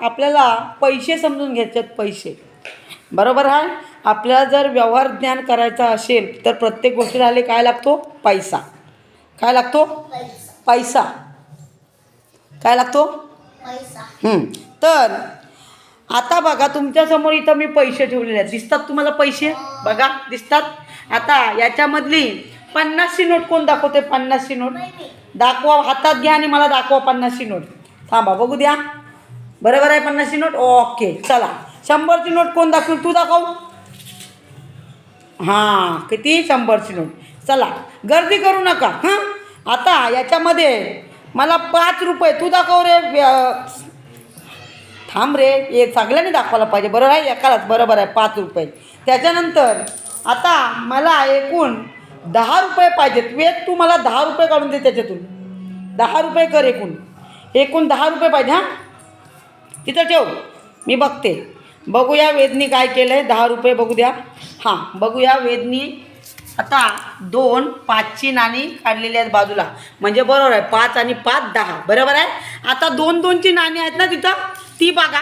आपल्याला पैसे समजून घ्यायचे आहेत पैसे. बरोबर आहे आपल्याला जर व्यवहार ज्ञान करायचा असेल तर प्रत्येक गोष्टीला आले काय लागतो? पैसा. काय लागतो? पैसा. काय लागतो. तर आता बघा तुमच्यासमोर इथं मी पैसे ठेवलेले आहेत. दिसतात तुम्हाला पैसे? बघा दिसतात. आता याच्यामधली पन्नासची नोट कोण दाखवते? पन्नासची नोट. दाखवा हातात घ्या आणि मला दाखवा पन्नासची नोट. थांबा बघू द्या. बरोबर आहे पन्नासची नोट? ओके चला. शंभरची नोट कोण दाखवेल? तू दाखव. हां किती? शंभरची नोट. चला गर्दी करू नका हां? आता याच्यामध्ये मला पाच रुपये तू दाखव रे व्य- थांब रे हे सगळ्यांनी दाखवायला पाहिजे बरोबर आहे? एकालाच बरोबर आहे पाच रुपये. त्याच्यानंतर आता मला एकूण दहा रुपये पाहिजेत. वेद तू मला दहा रुपये काढून दे त्याच्यातून. दहा रुपये कर एकूण. एकूण दहा रुपये पाहिजे हां? तिथं ठेव. मी बघते. बघूया वेदनी काय केलं आहे दहा रुपये बघू द्या. हां बघूया वेदनी. आता दोन पाचची नाणी काढलेली आहेत बाजूला. म्हणजे बरोबर आहे पाच आणि पाच दहा. बरोबर आहे? आता दोन दोनची नाणी आहेत ना तिथं? ती बघा.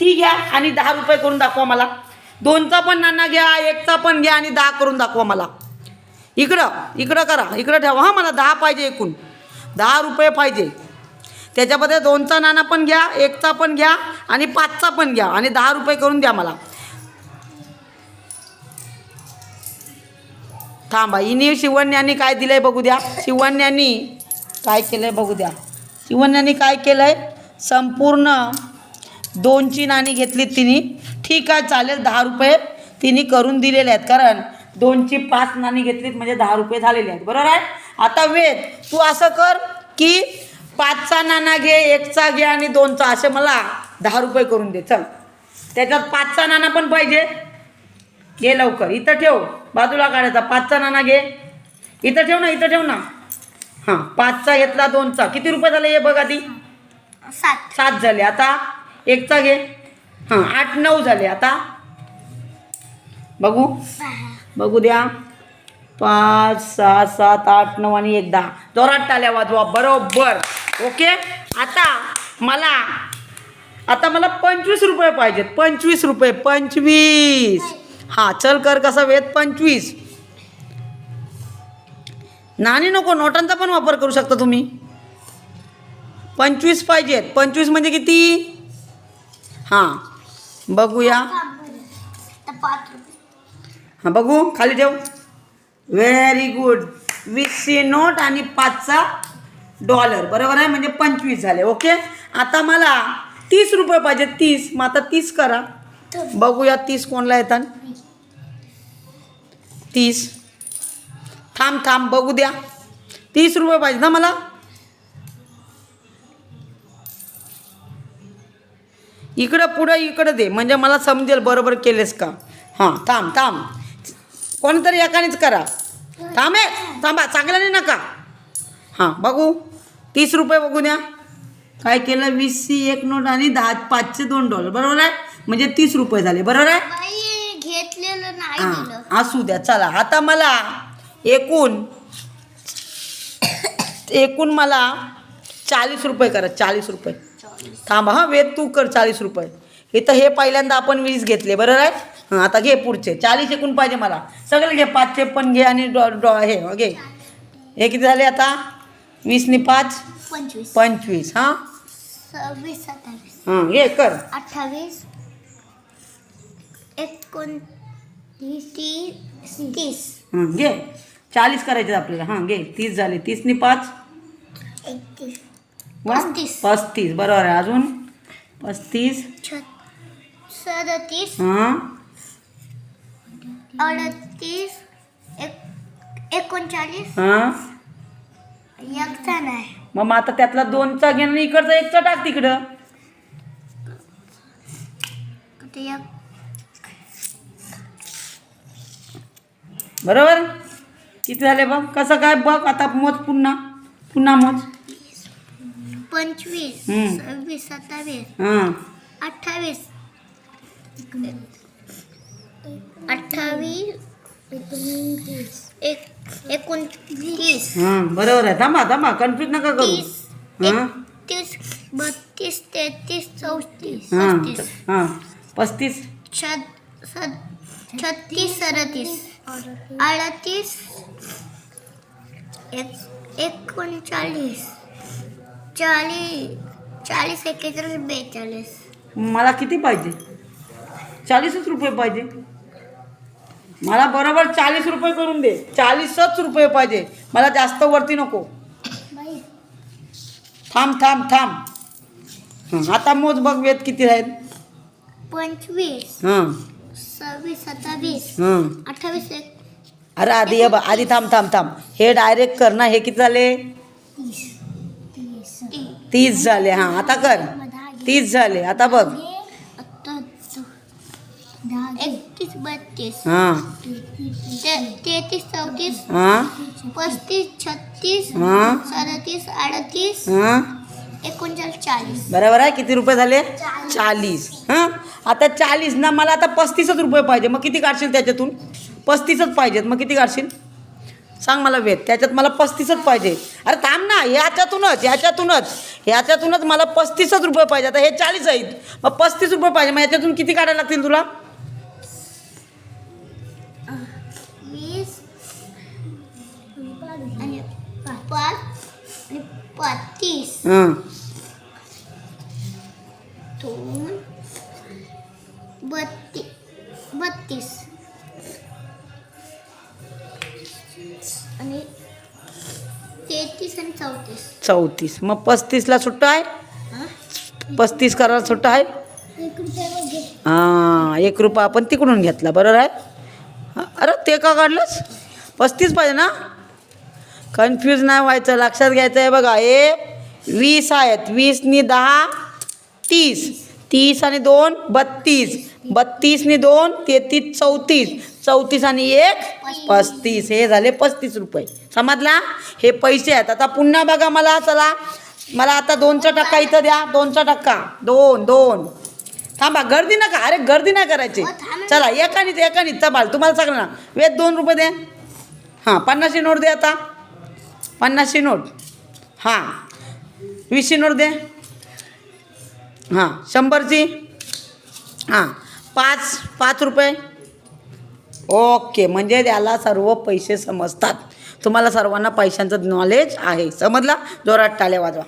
ती घ्या आणि दहा रुपये करून दाखवा मला. दोनचा पण नाणा घ्या एकचा पण घ्या आणि दहा करून दाखवा मला. इकडं इकडं करा. इकडं ठेवा. हां मला दहा पाहिजे एकूण. दहा रुपये पाहिजे. त्याच्यामध्ये दोनचा नाणा पण घ्या एकचा पण घ्या आणि पाचचा पण घ्या आणि दहा रुपये करून द्या मला. थांबा हिने शिवण्यानी काय दिलं आहे बघू द्या. शिवण्यानी काय केलं आहे बघू द्या. शिवण्यानी काय केलं आहे संपूर्ण दोनची नाणी घेतली तिने. ठीक आहे चालेल दहा रुपये तिने करून दिलेले आहेत. कारण दोनची पाच नाणी घेतलीत म्हणजे दहा रुपये झालेले आहेत. बरोबर आहे? आता वेद तू असं कर की पाचचा नाणा घे एकचा घे आणि दोनचा असे मला दहा रुपये करून दे चल. त्याच्यात पाचचा नाणा पण पाहिजे. घे लवकर इथं ठेव. बाजूला काढायचा. पाचचा नाणा घे. इथं ठेव ना इथं ठेव ना. हां पाचचा घेतला दोनचा. किती रुपये झाले हे बघ आधी? सात. सात झाले. आता एकचा घे. हां आठ नऊ झाले आता. बघू. बघू द्या. पाच सहा सात आठ नऊ आणि एक दहा. जोरात टाल्या वाजवा. बरोबर. ओके? आता मला आता मला पंचवीस रुपये पाहिजेत. पंचवीस रुपये पंचवीस. हां चल कर कसा वेद पंचवीस. नाणी नको नोटांचा पण वापर करू शकता तुम्ही. पंचवीस पाहिजेत. पंचवीस म्हणजे किती? हां बघूया. हां बघू खाली ठेव. व्हेरी गुड वीसची नोट आणि पाचचा डॉलर. बरोबर आहे? म्हणजे पंचवीस झाले. ओके? आता मला तीस रुपये पाहिजे तीस. मग आता तीस करा. बघूया तीस कोणला येतात. तीस. थांब थांब. बघू द्या. तीस रुपये पाहिजे ना मला? इकडं पुढं इकडं दे. म्हणजे मला समजेल बरोबर केलेस का? हां थांब थांब. कोणतरी एकानेच करा. थांबे थांबा. चांगल्याने नका. हां बघू. तीस रुपये बघू द्या. काय केलं? वीसची एक नोट आणि दहा पाचशे दोन डॉलर. बरोबर आहे? म्हणजे तीस रुपये झाले. बरोबर आहे? घेतलेलं नाही हां असू द्या. चला आता मला एकूण एकूण मला चाळीस रुपये करा. चाळीस रुपये. थांबा हां वेद तू कर चाळीस रुपये. इथं हे पहिल्यांदा आपण वीस घेतले. बरोबर आहे? हां आता घे पुढचे. चाळीस एकूण पाहिजे मला. सगळे घे. पाचशे पण घे आणि डॉ डॉ हे हो, घे. हे किती झाले आता? वीसनी पाच? पंचवीस. पंचवीस हाँ? सव्वीस सत्तावीस. हाँ घे कर. अठ्ठावीस. एकोणतीस तीस तीस. हाँ घे. चाळीस करायचे आपल्याला. हाँ घे. तीस झाले. तीसनी पाच? एकतीस. वा? पस्तीस. पस्तीस. बरोबर आहे. अजून? पस्तीस. छत सदतीस. हाँ? अडतीस. एक एकोणचाळीस. हाँ? एकचा नाही. मग मग आता त्यातला दोनचा घे आणि इकडचा एकचा टाक तिकडं. ते एक? बरोबर? किती झाले बघ? कसं काय बघ? आता मोज पुन्हा. पुन्हा मोज. पंचवीस हम्म. सव्वीस सत्तावीस हां. अठ्ठावीस. अठ्ठावीस एक एकोणतीस. हां बरोबर आहे. थांबा थांबा. कन्फ्यूज नका करू. तीस हां? एकतीस बत्तीस तीस तेहतीस चौतीस. हां पस्तीस. हां. पस्तीस. छत छत्तीस सदतीस. अडतीस एक एकोणचाळीस. चाळीस चाळीस एकेचाळीस बेचाळीस. मला किती पाहिजे? चाळीसच रुपये पाहिजे. मला बरोबर चाळीस रुपये करून दे. चाळीसच रुपये पाहिजे. मला जास्त वरती नको. थांब थांब थांब. हं, आता मोज बघ वेद किती आहेत. पंचवीस. हां. सव्वीस सत्तावीस. हां. अठ्ठावीस अरे आधी ये आधी थांब थांब थांब. हे डायरेक्ट कर ना हे किती झाले? तीस. झाले हां आता कर. तीस झाले आता बघ. एकतीस बत्तीस. हां. तेहतीस चौतीस. हां. पस्तीस छत्तीस. हां. सदतीस अडतीस. हां. एकोणचाळीस चाळीस. बरोबर आहे? किती रुपये झाले? चाळीस. हां? आता चाळीस ना मला आता पस्तीसच रुपये पाहिजे. मग किती काढशील त्याच्यातून? पस्तीसच पाहिजेत. मग किती काढशील? सांग मला वेद. त्याच्यात मला पस्तीसच पाहिजे. अरे थांब ना ह्याच्यातूनच ह्याच्यातूनच. ह्याच्यातूनच मला पस्तीसच रुपये पाहिजे. आता हे चाळीस आहेत. मग पस्तीस रुपये पाहिजे. मग याच्यातून किती काढायला लागतील तुला? पाच तीस दोन बत्तीस बत्तीस आणि तेहतीस आणि चौतीस चौतीस. मग पस्तीसला सुट्टा आहे? हा? पस्तीस करायला सुट्टा आहे? एक रुपया घे. हां एक रुपया आपण तिकडून घेतला. बरोबर आहे? हां, अरे ते का काढलंस? पस्तीस पाहिजे ना? कन्फ्यूज नाही व्हायचं लक्षात घ्यायचं आहे बघा. हे वीस आहेत. वीसनी दहा तीस. तीस आणि दोन बत्तीस. बत्तीसनी दोन तेहतीस चौतीस. चौतीस आणि एक पस्तीस. हे झाले पस्तीस रुपये. समजला? हे पैसे आहेत. आता पुन्हा बघा मला चला. मला आता दोनचा टक्का इथं द्या. दोनचा टक्का. दोन दोन. थांबा गर्दी नका. अरे गर्दी नाही करायची. ना. चला एकानीच एकानीच. चबाल तुम्हाला सगळं वेद दोन रुपये दे. हां पन्नासची नोट दे आता. पन्नासची नोट. हां. वीसची नोट दे. हां. शंभरची. हां. पाच पाच रुपये. ओके. म्हणजे त्याला सर्व पैसे समजतात. तुम्हाला सर्वांना पैशांचं नॉलेज आहे. समजला? जोरात टाल्या वाजवा.